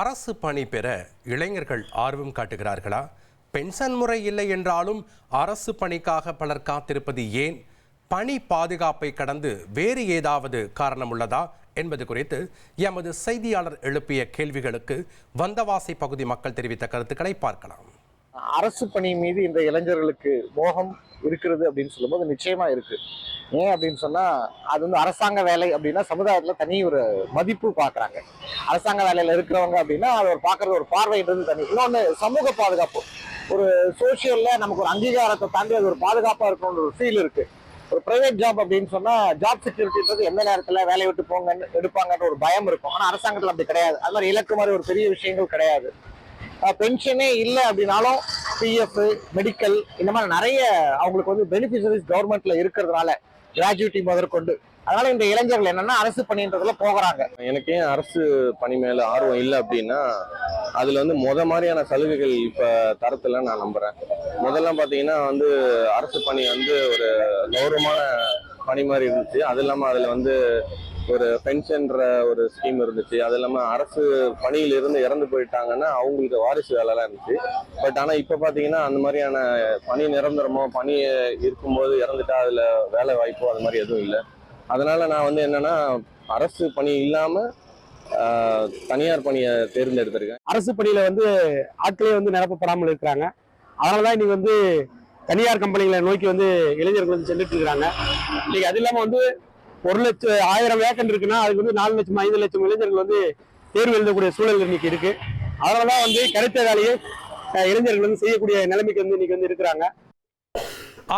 அரசு பணி பெற இளைஞர்கள் ஆர்வம் காட்டுகிறார்களா? பென்ஷன் முறை இல்லை என்றாலும் அரசு பணிக்காக பலர் காத்திருப்பது ஏன்? பணி பாதுகாப்பை கடந்து வேறு ஏதாவது காரணம் உள்ளதா? என்பது குறித்து எமது செய்தியாளர் எழுப்பிய கேள்விகளுக்கு வந்தவாசி பகுதி மக்கள் தெரிவித்த கருத்துக்களை பார்க்கலாம். அரசு பணி மீது இந்த இளைஞர்களுக்கு மோகம் இருக்கிறது அப்படின்னு சொல்லும்போது நிச்சயமா இருக்கு. ஏன் அப்படின்னு சொன்னா அது வந்து அரசாங்க வேலை அப்படின்னா சமுதாயத்துல தனி ஒரு மதிப்பு பாக்குறாங்க. அரசாங்க வேலையில இருக்கிறவங்க அப்படின்னா அதை ஒரு பாக்குறது ஒரு பார்வைன்றது தனி. இன்னொன்னு சமூக பாதுகாப்பு. ஒரு சோசியல்ல நமக்கு ஒரு அங்கீகாரத்தை தாண்டி அது ஒரு பாதுகாப்பா இருக்கணும்னு ஒரு ஃபீல் இருக்கு. ஒரு பிரைவேட் ஜாப் அப்படின்னு சொன்னா ஜாப் செக்யூரிட்டின்றது எந்த நேரத்துல வேலையை விட்டு போங்கன்னு எடுப்பாங்கன்ற ஒரு பயம் இருக்கும். ஆனா அரசாங்கத்துல அப்படி கிடையாது. அது மாதிரி இலக்கு மாதிரி ஒரு பெரிய விஷயங்கள் கிடையாது. பென்ஷனே இல்லை அப்படின்னாலும் பிஎஃப் மெடிக்கல் இந்த மாதிரி நிறைய அவங்களுக்கு வந்து பெனிஃபிஷரிஸ் கவர்மெண்ட்ல இருக்கிறதுனால கிராஜுவிட்டி முதற்கொண்டு. அதனால இந்த இளைஞர்கள் என்னன்னா அரசு பணின்றதுல போகிறாங்க. எனக்கு ஏன் அரசு பணி மேல ஆர்வம் இல்லை அப்படின்னா அதுல வந்து முத மாதிரியான சலுகைகள் இப்ப தரத்துல நான் நம்புறேன். முதல்ல பாத்தீங்கன்னா வந்து அரசு பணி வந்து ஒரு கௌரவமான பணி மாதிரி இருந்துச்சு. அது இல்லாம அதுல வந்து ஒரு பென்ஷன்ற ஒரு ஸ்கீம் இருந்துச்சு. அது இல்லாமல் அரசு பணியில இருந்து இறந்து போயிட்டாங்கன்னா அவங்களுக்கு வாரிசு வேலைலாம் இருந்துச்சு. பட் ஆனால் இப்போ பார்த்தீங்கன்னா அந்த மாதிரியான பணி நிரந்தரமோ பணி இருக்கும்போது இறந்துட்டா அதில் வேலை வாய்ப்போ அது மாதிரி எதுவும் இல்லை. அதனால நான் வந்து என்னன்னா அரசு பணி இல்லாமல் தனியார் பணியை தேர்ந்தெடுத்திருக்கேன். அரசு பணியில வந்து ஆட்களே வந்து நிரப்பப்படாமல் இருக்கிறாங்க. அதனால தான் இன்னைக்கு வந்து தனியார் கம்பெனிகளை நோக்கி வந்து இளைஞர்கள் வந்து சென்றுட்டு இருக்கிறாங்க. இன்னைக்கு அது இல்லாமல் வந்து ஒரு லட்சம் ஆயிரம் வேக்கன் இருக்குன்னா அதுக்கு வந்து நாலு லட்சம் ஐந்து லட்சம் இளைஞர்கள் வந்து தேர்வு எழுதக்கூடிய சூழல் இன்னைக்கு இருக்கு. அதனால தான் வந்து கிடைத்த வேலையை இளைஞர்கள் வந்து செய்யக்கூடிய நிலைமைக்கு வந்து இன்னைக்கு வந்து இருக்கிறாங்க.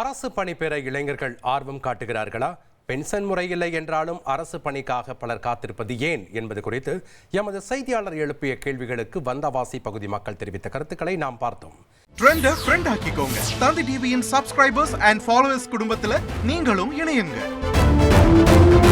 அரசு பணி பெற இளைஞர்கள் ஆர்வம் காட்டுகிறார்களா? பென்ஷன் முறை இல்லை என்றாலும் அரசு பணிக்காக பலர் காத்திருப்பது ஏன் என்பது குறித்து எமது செய்தியாளர் எழுப்பிய கேள்விகளுக்கு வந்தவாசி பகுதி மக்கள் தெரிவித்த கருத்துக்களை நாம் பார்த்தோம். ட்ரெண்ட ஃப்ரெண்ட் ஆக்கிக்கோங்க. தந்தி டிவியின் சப்ஸ்கிரைபர்ஸ் அண்ட் ஃபாலோவர்ஸ் குடும்பத்துல நீங்களும் இணையுங்க. Thank you.